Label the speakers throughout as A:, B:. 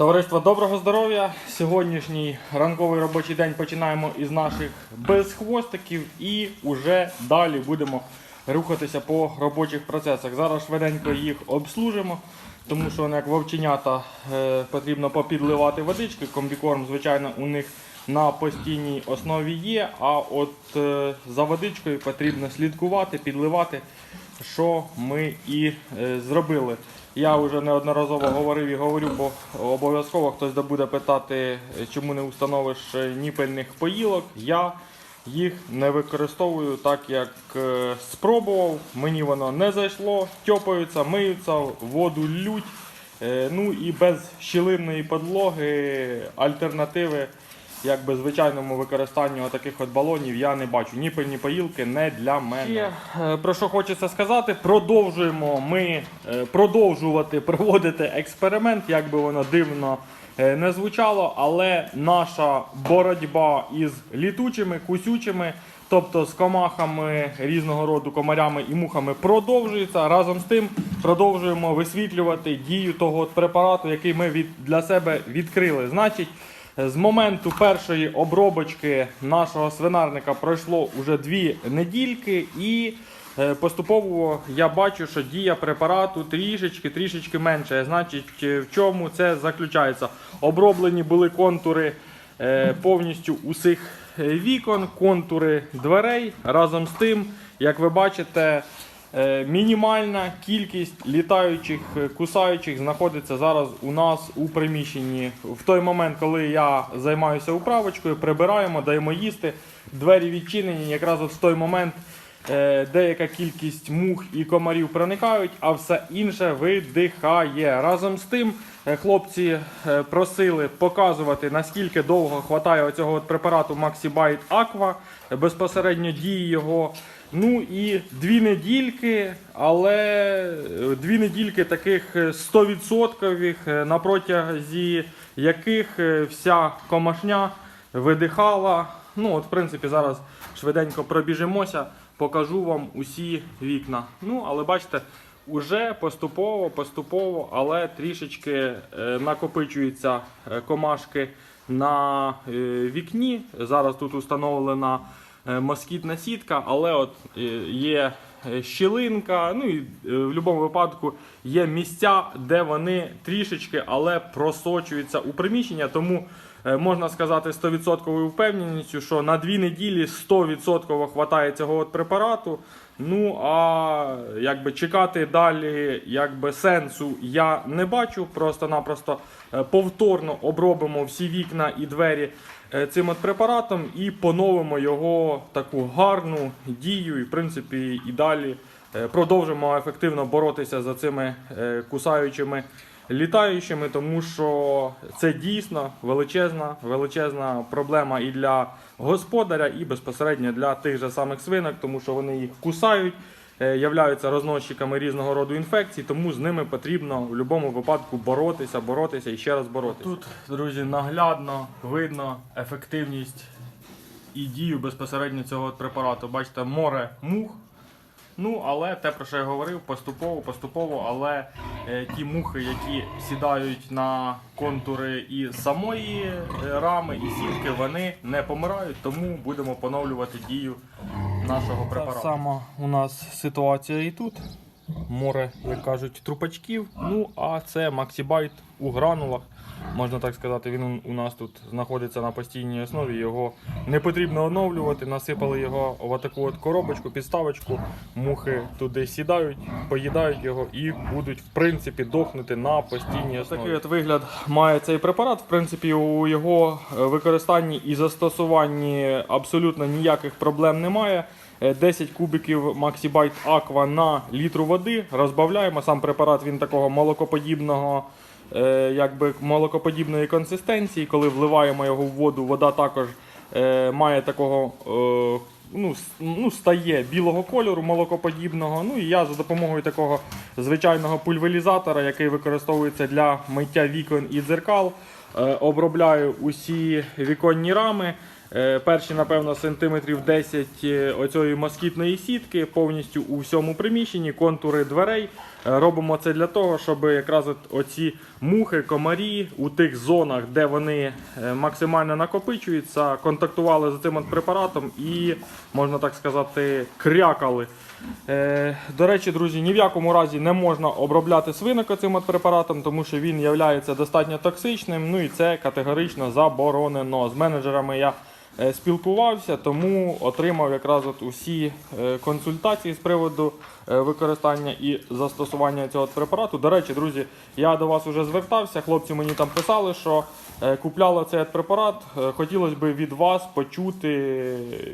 A: Товариство, доброго здоров'я! Сьогоднішній ранковий робочий день починаємо із наших безхвостиків і вже далі будемо рухатися по робочих процесах. Зараз швиденько їх обслужимо, тому що як вовченята е, потрібно попідливати водички. Комбікорм, звичайно, у них на постійній основі є. А от е, за водичкою потрібно слідкувати, підливати, що ми і е, зробили. Я вже неодноразово говорив і говорю, бо обов'язково хтось буде питати, чому не установиш ніпельних поїлок. Я їх не використовую так, як е, спробував. Мені воно не зайшло, тьопаються, миються, воду лють. Е, Ну і без щілинної підлоги альтернативи якби звичайному використанню таких от балонів я не бачу. Ні Ніпельні поїлки не для мене. Ще, е, про що хочеться сказати, продовжуємо ми е, продовжувати проводити експеримент, як би воно дивно е, не звучало, але наша боротьба із літучими, кусючими. Тобто з комахами різного роду комарями і мухами продовжується. Разом з тим продовжуємо висвітлювати дію того от препарату, який ми від, для себе відкрили. Значить, з моменту першої обробочки нашого свинарника пройшло вже дві недільки, і е, поступово я бачу, що дія препарату трішечки трішечки менше. Значить, е, в чому це заключається? Оброблені були контури е, повністю усіх вікон, контури дверей. Разом з тим, як ви бачите, Мінімальна кількість літаючих е, кусаючих знаходиться зараз у нас у приміщенні. В той момент, коли я займаюся управочкою, прибираємо, даємо їсти. Двері відчинені. Якраз от в той момент е, деяка кількість мух і комарів проникають, а все інше видихає. Разом з тим, е, хлопці е, просили показувати, наскільки довго хватає оцього от препарату MaxiBite Aqua, е, безпосередньо дії його. Ну і дві недільки, але е, дві недільки таких е, 100%, е, на протязі яких е, вся комашня видихала. Ну, от, в принципі, зараз швиденько пробіжимося, покажу вам усі вікна. Ну, але бачите, уже поступово, поступово, але трішечки е, накопичуються е, комашки на е, вікні. Зараз тут установлена москітна сітка, але от є щілинка. Ну і в будь-якому випадку є місця, де вони трішечки, але просочуються у приміщення. Тому можна сказати 100% впевненістю, що на дві неділі 100% хватає цього от препарату. Ну а якби чекати далі, якби сенсу я не бачу. Просто-напросто е, повторно обробимо всі вікна і двері е, цим от препаратом і поновимо його таку гарну дію. І в принципі і далі е, продовжимо ефективно боротися за цими е, кусаючими літаючими, тому що це дійсно величезна, величезна проблема і для господаря, і безпосередньо для тих же самих свинок, тому що вони їх кусають, е, являються розносчиками різного роду інфекцій, тому з ними потрібно в будь-якому випадку боротися, боротися і ще раз боротися. Тут, друзі, наглядно видно ефективність і дію безпосередньо цього препарату. Бачите, море мух. Ну, але те, про що я говорив, поступово, поступово, але е, ті мухи, які сідають на контури і самої е, рами, і сітки, вони не помирають, тому будемо поновлювати дію нашого препарату. Так само у нас ситуація і тут. Море, як кажуть, трупачків. Ну, а це Максібайт у гранулах. Можна так сказати, він у нас тут знаходиться на постійній основі. Його не потрібно оновлювати. Насипали його в таку от коробочку, підставочку. Мухи туди сідають, поїдають його і будуть в принципі дохнути на постійній основі. Такий от вигляд має цей препарат. В принципі, у його е, використанні і застосуванні абсолютно ніяких проблем немає. Е, 10 кубиків Maxibite Aqua на літру води. Розбавляємо. Сам препарат він такого молокоподібного, е, якби молокоподібної консистенції. Коли вливаємо його в воду, вода також е, має такого. Е, Ну, ну, стає білого кольору молокоподібного. Ну і я за допомогою такого звичайного пульверізатора, який використовується для миття вікон і дзеркал, е, обробляю усі віконні рами. Е, Перші, напевно, сантиметрів 10 е, оцієї москітної сітки повністю у всьому приміщенні, контури дверей. Е, Робимо це для того, щоб якраз оці мухи, комарі у тих зонах, де вони максимально накопичуються, контактували з цим от препаратом і, можна так сказати, крякали. До речі, друзі, ні в якому разі не можна обробляти свинок цим от препаратом, тому що він є достатньо токсичним. Ну і це категорично заборонено. З менеджерами я спілкувався, тому отримав якраз от усі е, консультації з приводу е, використання і застосування цього препарату. До речі, друзі, я до вас вже звертався. Хлопці мені там писали, що е, купляли цей препарат. Е, Хотілося б від вас почути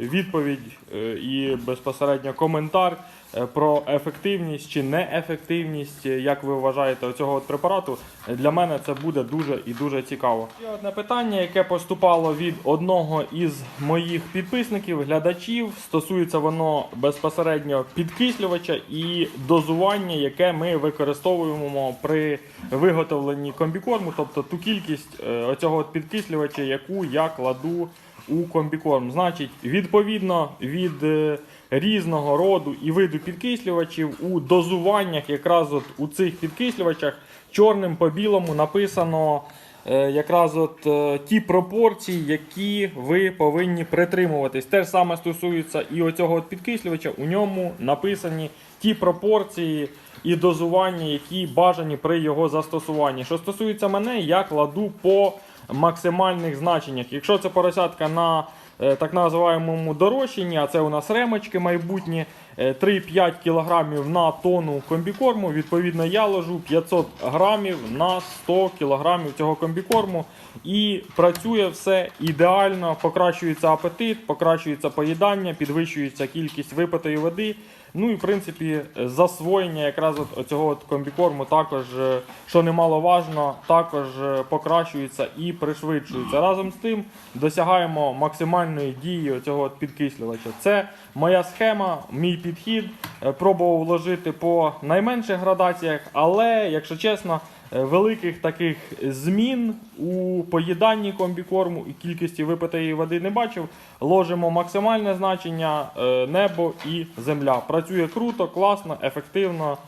A: відповідь е, і безпосередньо коментар е, про ефективність чи неефективність, е, як ви вважаєте, цього от препарату. Е, Для мене це буде дуже і дуже цікаво. І одне питання, яке поступало від одного із моїх підписників, глядачів, стосується воно безпосередньо підкислювача і дозування, яке ми використовуємо при виготовленні комбікорму, тобто ту кількість е, оцього от підкислювача, яку я кладу у комбікорм. Значить, відповідно від е, різного роду і виду підкислювачів у дозуваннях, якраз от у цих підкислювачах, чорним по білому написано. е, Якраз от е, ті пропорції, які ви повинні притримуватись. Те ж саме стосується і оцього от підкислювача. У ньому написані ті пропорції і дозування, які бажані при його застосуванні. Що стосується мене, я кладу по максимальних значеннях. Якщо це поросятка на так називаємому дорощенні, а це у нас ремочки майбутні, е, 3-5 кг на тонну комбікорму, відповідно я ложу 500 грамів на 100 кг цього комбікорму. І працює все ідеально, покращується апетит, покращується поїдання, підвищується кількість випитої води. Ну і в принципі засвоєння якраз от цього от комбікорму також, е, що немаловажно, також е, покращується і пришвидшується. Разом з тим досягаємо максимальної дії цього от підкислювача. Це моя схема, мій підхід. Е, Пробував вложити по найменших градаціях, але, якщо чесно, великих таких змін у поїданні комбікорму і кількості випитої води не бачив. Ложимо максимальне значення е, небо і земля. Працює круто, класно, ефективно.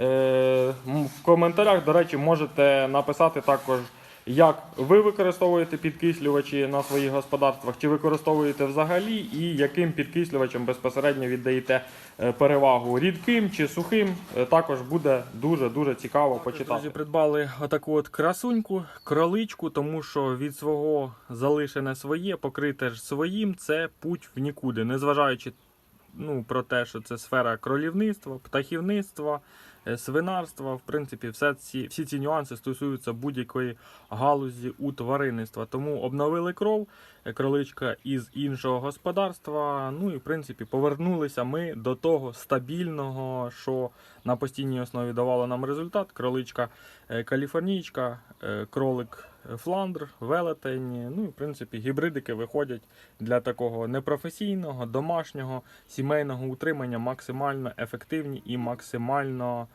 A: Е, В коментарях, до речі, можете написати також, як ви використовуєте підкислювачі на своїх господарствах, чи використовуєте взагалі, і яким підкислювачем безпосередньо віддаєте е, перевагу рідким чи сухим. Е, Також буде дуже дуже цікаво почитати. Друзі, придбали отаку от красуньку, кроличку, тому що від свого залишене своє, покрите ж своїм, це путь в нікуди, незважаючи ну, про те, що це сфера кролівництва, птахівництва, свинарства. В принципі, все ці, всі ці нюанси стосуються будь-якої галузі у тваринництва. Тому обновили кров, е, кроличка із іншого господарства. Ну і в принципі повернулися ми до того стабільного, що на постійній основі давало нам результат. Кроличка е, каліфорнійська, е, кролик е, фландр, велетень. Ну і в принципі гібридики виходять для такого непрофесійного, домашнього, сімейного утримання максимально ефективні і максимально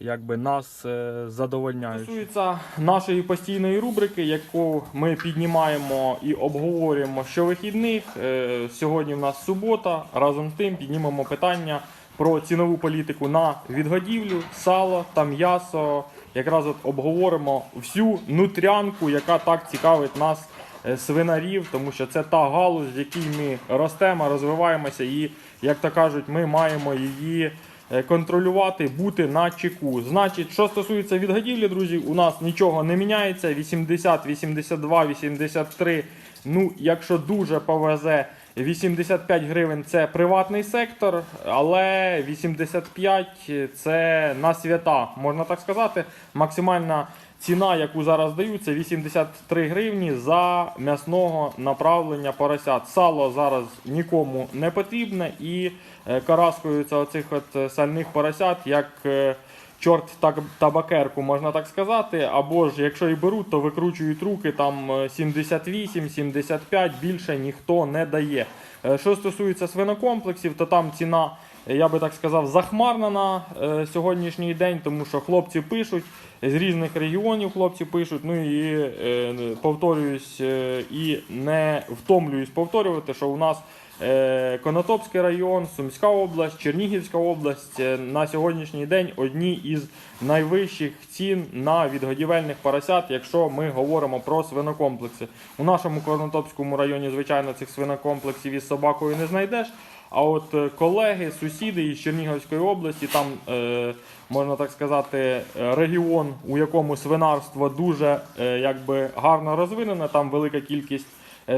A: якби нас е, задовольняють. Стосується нашої постійної рубрики, яку ми піднімаємо і обговорюємо щовихідних. Е, Сьогодні в нас субота. Разом з тим піднімемо питання про цінову політику на відгодівлю, сало та м'ясо. Якраз от обговоримо всю нутрянку, яка так цікавить нас е, свинарів, тому що це та галузь, в якій ми ростемо, розвиваємося, і, як то кажуть, ми маємо її е, контролювати, бути на чеку. Значить, що стосується відгодівлі, друзі, у нас нічого не міняється. 80, 82, 83. Ну, якщо дуже повезе, 85 гривень це приватний сектор, але 85 це на свята, можна так сказати. Максимальна ціна, яку зараз дають, це 83 гривні за м'ясного направлення поросят. Сало зараз нікому не потрібне і е, караскуються оцих от е, сальних поросят, як е, чорт так, табакерку, можна так сказати. Або ж якщо і беруть, то викручують руки там е, 78-75, більше ніхто не дає. Е, Що стосується свинокомплексів, то там ціна, е, я би так сказав, захмарна на е, сьогоднішній день, тому що хлопці пишуть, з різних регіонів хлопці пишуть. Ну і е, повторююсь е, і не втомлююсь повторювати, що у нас е, Конотопський район, Сумська область, Чернігівська область на сьогоднішній день одні із найвищих цін на відгодівельних поросят, якщо ми говоримо про свинокомплекси. У нашому Конотопському районі, звичайно, цих свинокомплексів із собакою не знайдеш. А от е, колеги, сусіди із Чернігівської області, там, е, можна так сказати, е, регіон, у якому свинарство дуже якби, гарно розвинене, там велика кількість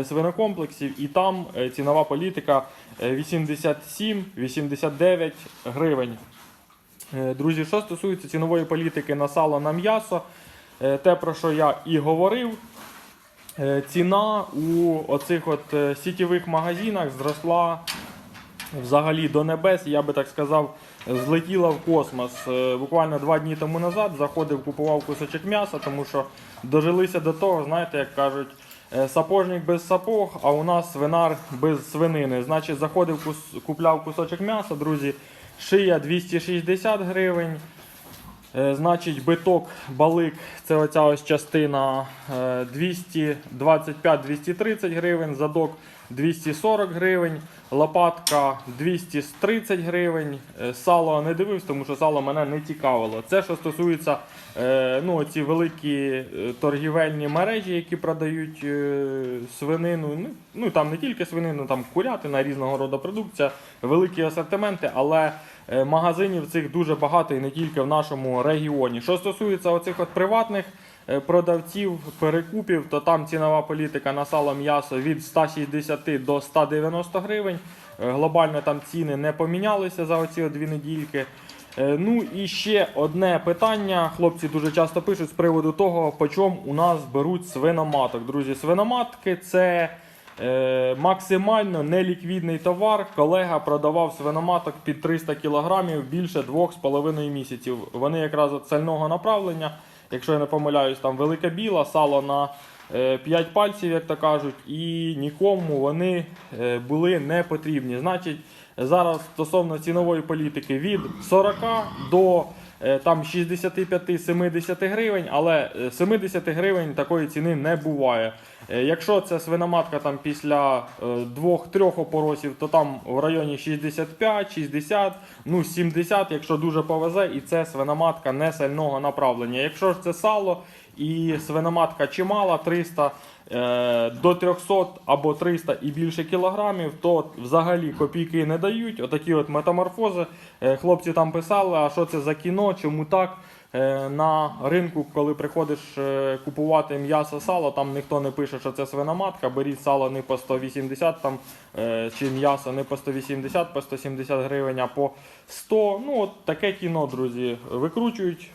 A: свинокомплексів, і там цінова політика е, 87-89 гривень. Друзі, що стосується цінової політики на сало на м'ясо, те, про що я і говорив, ціна у оцих от сітєвих магазинах зросла взагалі до небес, я би так сказав, злетіла в космос. Е, Буквально два дні тому назад заходив, купував кусочок м'яса, тому що дожилися до того, знаєте, як кажуть, е, сапожник без сапог, а у нас свинар без свинини. Значить, заходив, купляв кусочок м'яса, друзі, шия 260 гривень. Е, Значить, биток, балик, це оця ось частина е, 225-230 гривень, задок 240 гривень, лопатка 230 гривень. Е, Сало не дивився, тому що сало мене не цікавило. Це що стосується е, ну, ці великі е, торгівельні мережі, які продають е, свинину. Ну, ну там не тільки свинину, там курятина, різного роду продукція, великі асортименти, але е, магазинів цих дуже багато і не тільки в нашому регіоні. Що стосується оцих от приватних е, продавців, перекупів, то там цінова політика на сало м'ясо від 160 до 190 гривень. Е, Глобально там ціни не помінялися за оці дві недільки. Е, Ну і ще одне питання. Хлопці дуже часто пишуть з приводу того, по чому у нас беруть свиноматок. Друзі, свиноматки це е, максимально неліквідний товар. Колега продавав свиноматок під 300 кг більше 2,5 місяців. Вони якраз от сального направлення. Якщо я не помиляюсь, там велика біла, сало на 5 пальців, як то кажуть, і нікому вони е, були не потрібні. Значить, зараз стосовно цінової політики від 40 до е, там 65-70 гривень, але е, 70 гривень такої ціни не буває. Е, Якщо це свиноматка там після е, двох-трьох опоросів, то там в районі 65, 60, ну 70, якщо дуже повезе, і це свиноматка не сального направлення. Якщо ж це сало і свиноматка чимала, 300 е, до 300 або 300 і більше кілограмів, то взагалі копійки не дають. Отакі от метаморфози. Е, Хлопці там писали, а що це за кіно, чому так? Е, На ринку, коли приходиш е, купувати м'ясо сало, там ніхто не пише, що це свиноматка. Беріть сало не по 180 там, е, чи м'ясо не по 180, по 170 гривень, а по 100. Ну, от таке кіно, друзі. Викручують,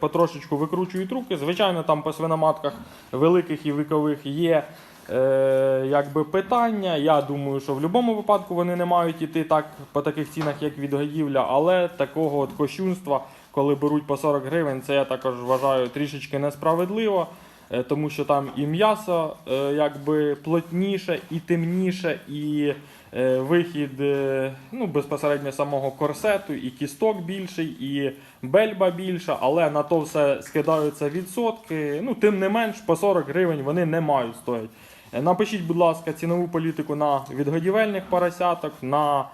A: потрошечку викручують руки. Звичайно, там по свиноматках великих і вікових є. Е, якби питання. Я думаю, що в будь-якому випадку вони не мають іти так по таких цінах, як відгодівля, але такого от кощунства, коли беруть по 40 гривень, це я також вважаю трішечки несправедливо. е, Тому що там і м'ясо е, якби плотніше, і темніше, і е, вихід ну, безпосередньо самого корсету, і кісток більший, і бельба більша, але на то все скидаються відсотки. Ну, тим не менш, по 40 гривень вони не мають стоїть. Напишіть, будь ласка, цінову політику на відгодівельних поросяток, на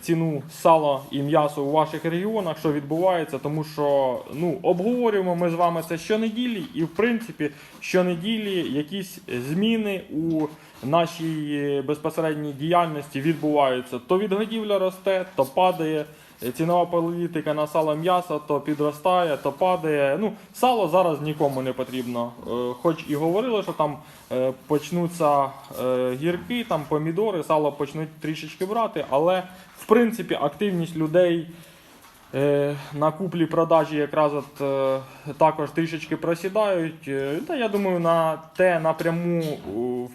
A: ціну сала і м'ясо у ваших регіонах, що відбувається, тому що ну, обговорюємо ми з вами це щонеділі, і в принципі щонеділі якісь зміни у нашій е, безпосередній діяльності відбуваються. То відгодівля росте, то падає. Цінова політика на сало м'ясо то підростає, то падає. Ну, сало зараз нікому не потрібно. Е, Хоч і говорили, що там е, почнуться е, гірки, там помідори, сало почнуть трішечки брати, але в принципі активність людей на куплі-продажі якраз от також трішечки просідають. Та я думаю, на те напряму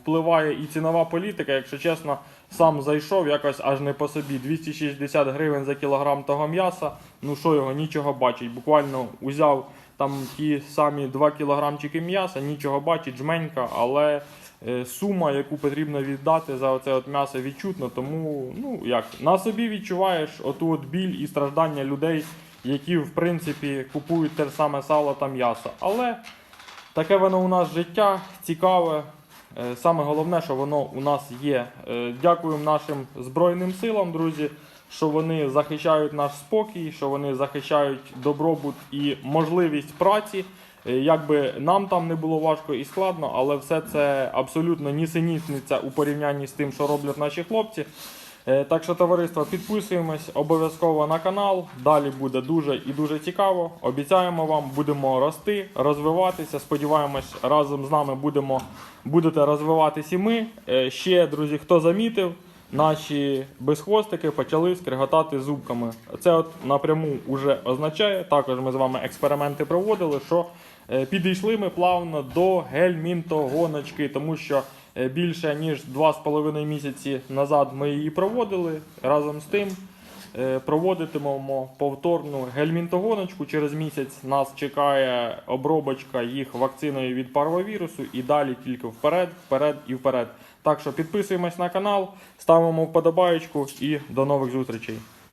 A: впливає і цінова політика. Якщо чесно, сам зайшов якось аж не по собі. 260 гривень за кілограм того м'яса. Ну що його, нічого бачить. Буквально узяв там ті самі 2 кілограмчики м'яса, нічого бачить, жменька, але е, сума, яку потрібно віддати за оце от м'ясо відчутно. Тому ну як на собі відчуваєш оту от біль і страждання людей, які в принципі купують те саме сало та м'ясо. Але таке воно у нас життя цікаве. Е, Саме головне, що воно у нас є. Дякую Дякуємо нашим Збройним силам, друзі, що вони захищають наш спокій, що вони захищають добробут і можливість праці. Якби Як би нам там не було важко і складно, але все це абсолютно нісенітниця у порівнянні з тим, що роблять наші хлопці. Е, Так що, товариство, підписуємось обов'язково на канал. Далі буде дуже і дуже цікаво. Обіцяємо вам, будемо рости, розвиватися. Сподіваємось, разом з нами будемо, будете розвиватись і ми. Е, Ще, друзі, хто замітив, наші безхвостики почали скриготати зубками. Це от напряму вже означає. Також ми з вами експерименти проводили, що е, підійшли ми плавно до гельмінтогоночки, тому що більше ніж 2,5 місяці назад ми її проводили. Разом з тим е, проводитимемо повторну гельмінтогоночку. Через місяць нас чекає обробочка їх вакциною від парвовірусу і далі тільки вперед, вперед і вперед. Так що підписуємось на канал, ставимо вподобаєчку і до нових зустрічей.